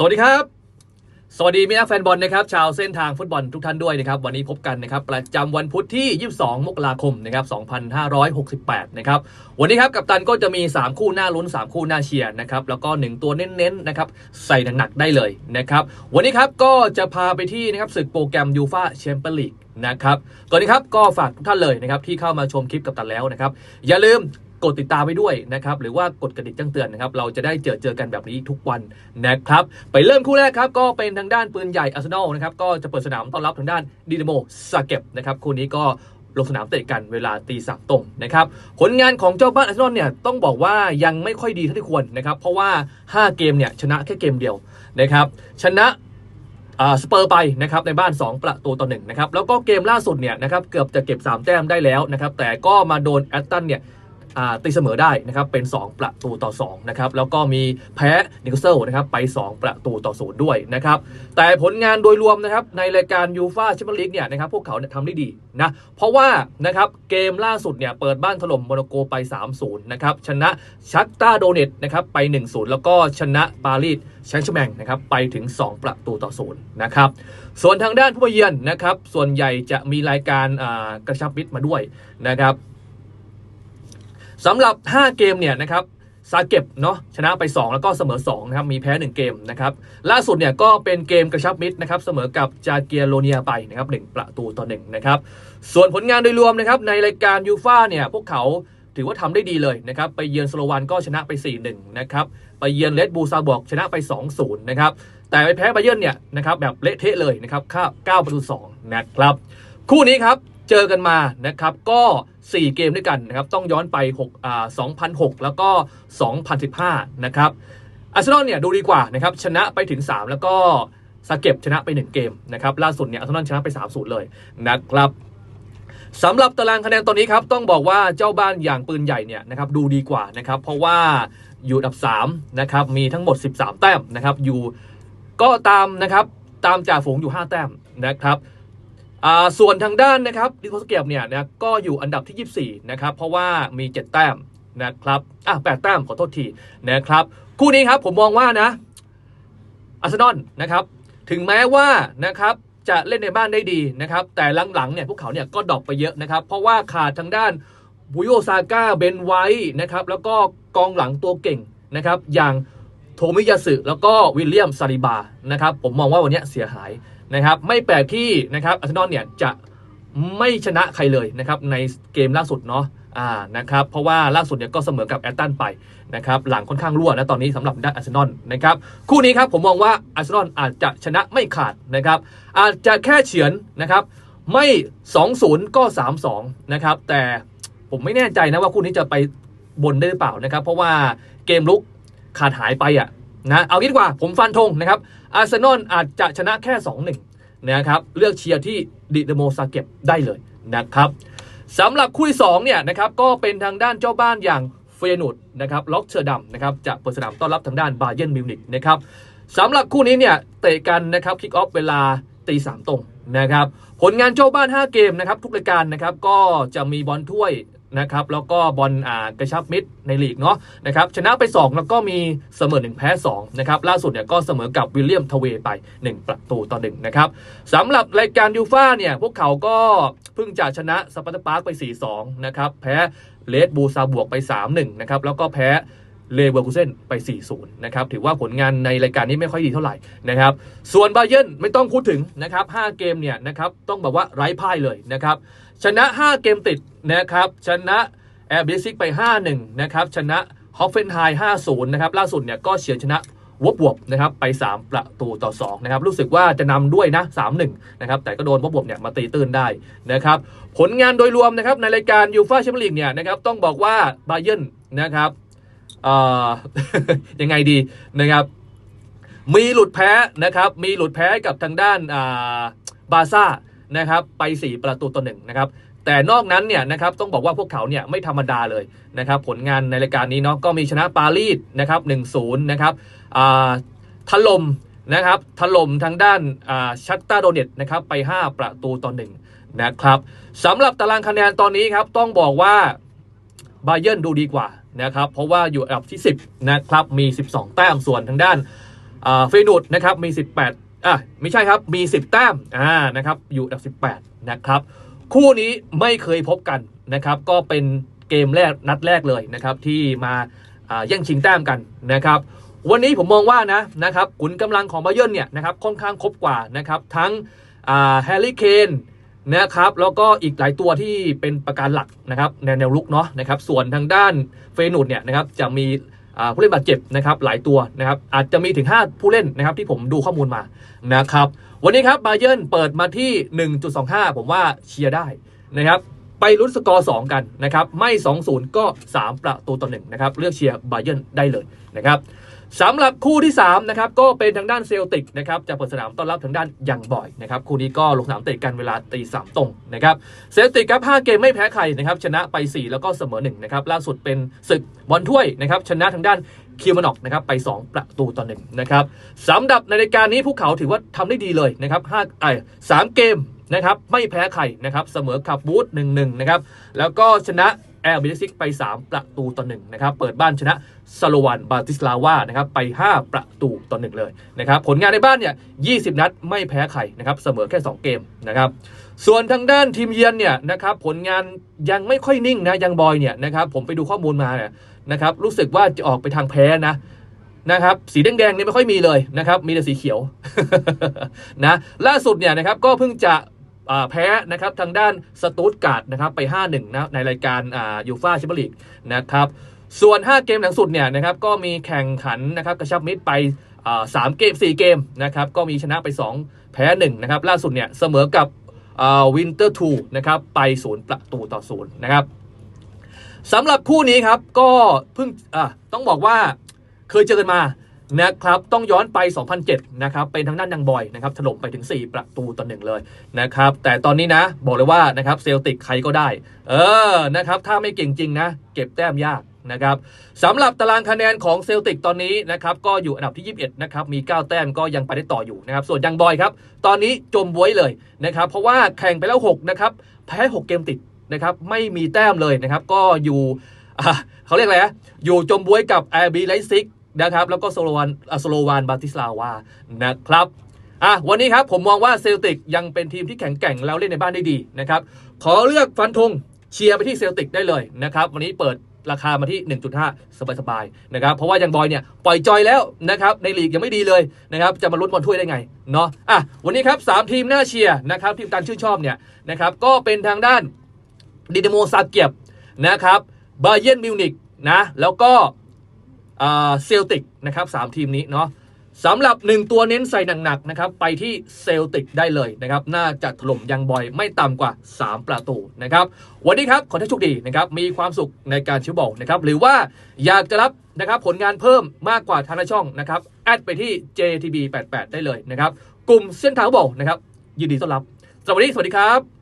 สวัสดีครับ สวัสดีมิตรแฟนบอลนะครับชาวเส้นทางฟุตบอลทุกท่านด้วยนะครับ วันนี้พบกันนะครับ ประจำวันพุธที่ 22 มกราคมนะครับ 2568 นะครับ วันนี้ครับ กับตันก็จะมี 3 คู่หน้าลุ้น 3 คู่หน้าเชียร์นะครับ แล้วก็ 1 ตัวเน้นๆนะครับ ใส่หนักๆได้เลยนะครับ วันนี้ครับก็จะพาไปที่นะครับศึกโปรแกรมยูฟาแชมเปี้ยนลีกนะครับก่อนนี้ครับก็ฝากทุกท่านเลยนะครับที่เข้ามาชมคลิปกับตันแล้วนะครับ อย่าลืม กดติดตามไว้ด้วยนะครับหรือว่ากดกระดิ่งแจ้งเตือนนะครับเราจะได้เจอเจอกันแบบนี้ทุกวันนะครับไปเริ่มคู่แรกครับก็เป็นทางด้านปืนใหญ่อาร์เซนอลนะครับก็จะเปิดสนามต้อนรับทางด้านดีนาโมซาเก็บนะครับคู่นี้ก็ลงสนามเตะกันเวลาตีสามตรงนะครับผลงานของเจ้าบ้านอาร์เซนอลเนี่ยต้องบอกว่ายังไม่ค่อยดีเท่าที่ควรนะครับเพราะว่า 5 เกมเนี่ยชนะแค่เกมเดียวนะครับชนะอ่าสเปอร์ไปนะครับในบ้าน 2 ประตูต่อหนึ่งนะครับแล้วก็เกมล่าสุดเนี่ยนะครับเกือบจะเก็บ 3 แต้มได้แล้วนะครับแต่ก็มาโดนแอตตันเนี่ย ตีเสมอได้นะครับเป็น 2 ประตูต่อ2นะครับแล้วก็มีแพ้นิโคลเซลนะครับไป 2 ประตูต่อศูนย์ด้วยนะครับแต่ผลงานโดยรวมนะครับในรายการยูฟาแชมเปี้ยนลีกเนี่ยนะครับพวกเขาเนี่ยทำได้ดีนะเพราะว่านะครับเกมล่าสุดเนี่ยเปิดบ้านถล่มโมนาโกไป 3-0นะครับชนะชักตาโดเนตนะครับไป 1-0 แล้วก็ชนะปารีสแชงชแมงนะครับไปถึง 2 ประตูต่อศูนย์นะครับส่วนทางด้านผู้เยือนนะครับส่วนใหญ่จะมีรายการกระชับมิตรมาด้วยนะครับ สำหรับ 5 เกมเนี่ยนะครับซาเก็บเนาะชนะไป 2 แล้วก็เสมอ2นะครับมีแพ้ 1 เกมนะครับล่าสุดเนี่ยก็เป็นเกมกระชับมิตรนะครับเสมอกับจาเกียโรเนียไปนะครับ1ประตูต่อ1นะครับส่วนผลงานโดยรวมนะครับในรายการยูฟ่าเนี่ยพวกเขาถือว่าทำได้ดีเลยนะครับไปเยือนสโลวันก็ชนะไป 4-1 นะครับไปเยือนเลดบูซาบอกชนะไป 2-0 นะครับแต่ไปแพ้ไบเยิร์นเนี่ยนะครับแบบเละเทะเลยนะครับค่า9ประตู2นะครับคู่นี้ครับ เจอกันมานะครับก็ 4 เกมด้วยกันนะครับต้องย้อนไป6อ่า2006 แล้วก็ 2015 นะครับอาร์เซนอลเนี่ยดูดีกว่านะครับชนะไปถึง 3 แล้วก็สเก็บชนะไป 1 เกมนะครับล่าสุดเนี่ยอาร์เซนอลชนะไป3-0เลยนะครับสำหรับตารางคะแนนตอนนี้ครับต้องบอกว่าเจ้าบ้านอย่างปืนใหญ่เนี่ยนะครับดูดีกว่านะครับเพราะว่าอยู่อันดับ3นะครับมีทั้งหมด 13 แต้มนะครับอยู่ก็ตามนะครับตามจ่าฝูงอยู่ 5 แต้มนะครับ ส่วนทางด้านนะครับดิโคสเกียบเนี่ยนะก็อยู่อันดับที่ 24 นะครับ เพราะว่ามี 7 แต้มนะครับอะ8แต้มขอโทษทีนะครับ คู่นี้ครับผมมองว่านะอาร์เซนอลนะครับ ถึงแม้ว่านะครับจะเล่นในบ้านได้ดีนะครับ แต่หลังๆเนี่ยพวกเขาเนี่ยก็ดรอปไปเยอะนะครับ เพราะว่าขาดทางด้านบุโยซาก้าเบนไวท์นะครับ แล้วก็กองหลังตัวเก่งนะครับ อย่างโทมิยาสึแล้วก็วิลเลียมซาลิบานะครับ ผมมองว่าวันนี้เสียหาย นะครับไม่แปลกที่นะครับอาร์เซนอลเนี่ยจะไม่ชนะใครเลยนะครับในเกมล่าสุดเนาะอ่านะครับเพราะว่าล่าสุดเนี่ยก็เสมอกับแอตตันไปนะครับหลังค่อนข้างรั่วนะตอนนี้สำหรับด้านอาร์เซนอลนะครับคู่นี้ครับผมมองว่าอาร์เซนอลอาจจะชนะไม่ขาดนะครับอาจจะแค่เฉือนนะครับไม่ 2-0 ก็ 3-2 นะครับ แต่ผมไม่แน่ใจนะว่าคู่นี้จะไปบนได้หรือเปล่านะครับ เพราะว่าเกมลุกขาดหายไปอะนะเอางี้ดีกว่าผมฟันธงนะครับ อาร์เซนอลอาจจะชนะแค่ 2-1 นะครับเลือกเชียร์ที่ดิเดโมซาเก็บได้เลยนะครับสำหรับคู่ที่2เนี่ยนะครับก็เป็นทางด้านเจ้าบ้านอย่างเฟยนูดนะครับล็อกเชอร์ดัมนะครับจะเปิดสนามต้อนรับทางด้านบาเยนมิวนิกนะครับสำหรับคู่นี้เนี่ยเตะกันนะครับคิกออฟเวลาตีสามตรงนะครับผลงานเจ้าบ้าน 5 เกมนะครับทุกรายการนะครับก็จะมีบอลถ้วย นะครับแล้วก็บอลอ่ากระชับมิตรในลีกเนาะนะครับชนะไป 2 แล้วก็มีเสมอ 1 แพ้2นะครับล่าสุดเนี่ยก็เสมอกับวิลเลียมทเวไป 1 ประตูต่อ1นะครับสำหรับรายการยูฟ่าเนี่ยพวกเขาก็เพิ่งจะชนะสปาร์ตาปาร์กไป 4-2นะครับแพ้เลดบูซาบวกไป 3-1นะครับแล้วก็แพ้ เลเวอร์คูเซนไป 4-0 นะครับ ถือว่าผลงานในรายการนี้ไม่ค่อยดีเท่าไหร่นะครับ ส่วนบาเยนไม่ต้องพูดถึงนะครับ 5 เกมเนี่ยนะครับต้องแบบว่าไร้พ่ายเลยนะครับ ชนะ 5 เกมติดนะครับ ชนะแอร์บิซิกไป 5-1 นะครับ ชนะฮอฟเฟนไฮ5-0 นะครับ ล่าสุดเนี่ยก็เฉือนชนะวบวบนะครับไป 3 ประตูต่อ 2 นะครับ รู้สึกว่าจะนำด้วยนะ 3-1 นะครับ แต่ก็โดนวบวบเนี่ยมาตีตื้นได้นะครับ ผลงานโดยรวมนะครับในรายการยูฟ่าแชมเปี้ยนลีกเนี่ยนะครับต้องบอกว่าบาเยนนะครับ ยังไงดีนะครับ มีหลุดแพ้นะครับ มีหลุดแพ้กับทางด้านาบาซ่านะครับ ไป 4 ประตูต่อหนึ่งนะครับแต่นอกนั้นเนี่ยนะครับต้องบอกว่าพวกเขาเนี่ยไม่ธรรมดาเลยนะครับผลงานในรายการนี้เนาะก็มีชนะปารีสนะครับ1-0นะครับถล่มนะครับถล่มทางด้านาชักตาโดเนตนะครับไป 5 ประตูต่อหนึ่งนะครับสำหรับตารางคะแนนตอนนี้ครับต้องบอกว่าบาเยิร์นดูดีกว่า นะครับ เพราะว่าอยู่อันดับที่ 10 นะครับ มี 12 แต้มส่วนทางด้านเฟยนูดนะครับมี 18อะไม่ใช่ครับมี 10 แต้มอ่านะครับอยู่อันดับ 18 นะครับ คู่นี้ไม่เคยพบกันนะครับ ก็เป็นเกมแรกนัดแรกเลยนะครับที่มาอ่าแย่งชิงแต้มกันนะครับวันนี้ผมมองว่านะนะครับขุนกำลังของบาเยิร์นเนี่ยนะครับค่อนข้างครบกว่านะครับทั้งแฮร์รี่เคน นะครับแล้วก็อีกหลายตัวที่เป็นประการหลักนะครับในแนวลุกเนาะนะครับส่วนทางด้านเฟนูดเนี่ยนะครับจะมีผู้เล่นบาดเจ็บนะครับหลายตัวนะครับอาจจะมีถึง 5 ผู้เล่นนะครับที่ผมดูข้อมูลมานะครับวันนี้ครับบาเยิร์นเปิดมาที่ 1.25 ผมว่าเชียร์ได้นะครับ ไปลุ้นสกอร์ 2 กันนะครับ ไม่ 2-0 ก็ 3 ประตูต่อ1นะครับ เลือกเชียร์บาเยนได้เลยนะครับสำหรับคู่ที่3นะครับก็เป็นทางด้านเซลติกนะครับจะเปิดสนามต้อนรับทางด้านยังบอยนะครับคู่นี้ก็ลงสนามเตะกันเวลาตีสามตรงนะครับเซลติกครับ5เกมไม่แพ้ใครนะครับชนะไป 4 แล้วก็เสมอ1นะครับล่าสุดเป็นศึกบอลถ้วยนะครับชนะทางด้านคิวมานอกนะครับไป 2 ประตูต่อ1นะครับสำหรับในรายการนี้พวกเขาถือว่าทำได้ดีเลยนะครับ5ไอ้สามเกม นะครับไม่แพ้ใครนะครับเสมอกับบูธ1-1นะครับแล้วก็ชนะแอร์บิลิซิกไป 3 ประตูต่อ1นะครับเปิดบ้านชนะซาโลวันบาติสลาวานะครับไป 5 ประตูต่อ1เลยนะครับผลงานในบ้านเนี่ย 20 นัดไม่แพ้ใครนะครับเสมอแค่ 2 เกมนะครับส่วนทางด้านทีมเยือนเนี่ยนะครับผลงานยังไม่ค่อยนิ่งนะยังบอยเนี่ยนะครับผมไปดูข้อมูลมาเนี่ยนะครับรู้สึกว่าจะออกไปทางแพ้นะนะครับสีแดงๆเนี่ยไม่ค่อยมีเลยนะครับมีแต่สีเขียวนะล่าสุดเนี่ยนะครับก็เพิ่งจะ แพ้นะครับทางด้านสตูตการ์ดนะครับไป 5-1นะในรายการยูฟ่าแชมเปี้ยนลีกนะครับส่วน 5 เกมหลังสุดเนี่ยนะครับก็มีแข่งขันนะครับกระชับมิตรไปสามเกม4เกมนะครับก็มีชนะไป 2 แพ้1นะครับล่าสุดเนี่ยเสมอกับวินเตอร์ทูนะครับไป0ประตูต่อ0นะครับสำหรับคู่นี้ครับก็เพิ่งต้องบอกว่าเคยเจอกันมา นะครับต้องย้อนไป 2007 นะครับเป็นทางด้านยังบอยนะครับถล่มไปถึง 4 ประตูต่อหนึ่งเลยนะครับแต่ตอนนี้นะบอกเลยว่านะครับเซลติกใครก็ได้ เออนะครับถ้าไม่เก่งจริงนะ เก็บแต้มยากนะครับสำหรับตารางคะแนนของเซลติกตอนนี้นะครับก็อยู่อันดับที่ 21 นะครับมี 9 แต้มก็ยังไปได้ต่ออยู่นะครับส่วนยังบอยครับ ตอนนี้จมบวยเลยนะครับเพราะว่าแข่งไปแล้ว 6 นะครับ แพ้ 6 เกมติดนะครับไม่มีแต้มเลยนะครับก็อยู่เขาเรียกอะไรนะอยู่จมบวยกับแอร์บีไลซิก นะครับ แล้วก็โซโลวันโซโลวานบาติสลาวานะครับอะวันนี้ครับผมมองว่าเซลติกยังเป็นทีมที่แข็งแกร่งแล้วเล่นในบ้านได้ดีนะครับ ขอเลือกฟันธงเชียร์ไปที่เซลติกได้เลยนะครับ วันนี้เปิดราคามาที่ 1.5 สบายๆนะครับ เพราะว่ายังบอยเนี่ย ปล่อยจอยแล้วนะครับ ในลีกยังไม่ดีเลยนะครับ จะมาลุ้นบอลถ้วยได้ไง เนาะอะวันนี้ครับสามทีมหน่าเชียร์นะครับ ทีมการชื่นชอบเนี่ยนะครับ ก็เป็นทางด้านดินโมซาเกียบนะครับบาเยนมิวนิกนะ แล้วก็ เซลติกนะครับสามทีมนี้เนาะสำหรับ 1 ตัวเน้นใส่หนักๆนะครับไปที่เซลติกได้เลยนะครับน่าจะถล่มยังบอยไม่ต่ำกว่า 3 ประตูนะครับวันนี้ครับขอให้โชคดีนะครับมีความสุขในการชิวบอลนะครับหรือว่าอยากจะรับนะครับผลงานเพิ่มมากกว่าทางช่องนะครับแอดไปที่ JTB88 ได้เลยนะครับกลุ่มเส้นทางบอลนะครับยินดีต้อนรับสวัสดีสวัสดีครับ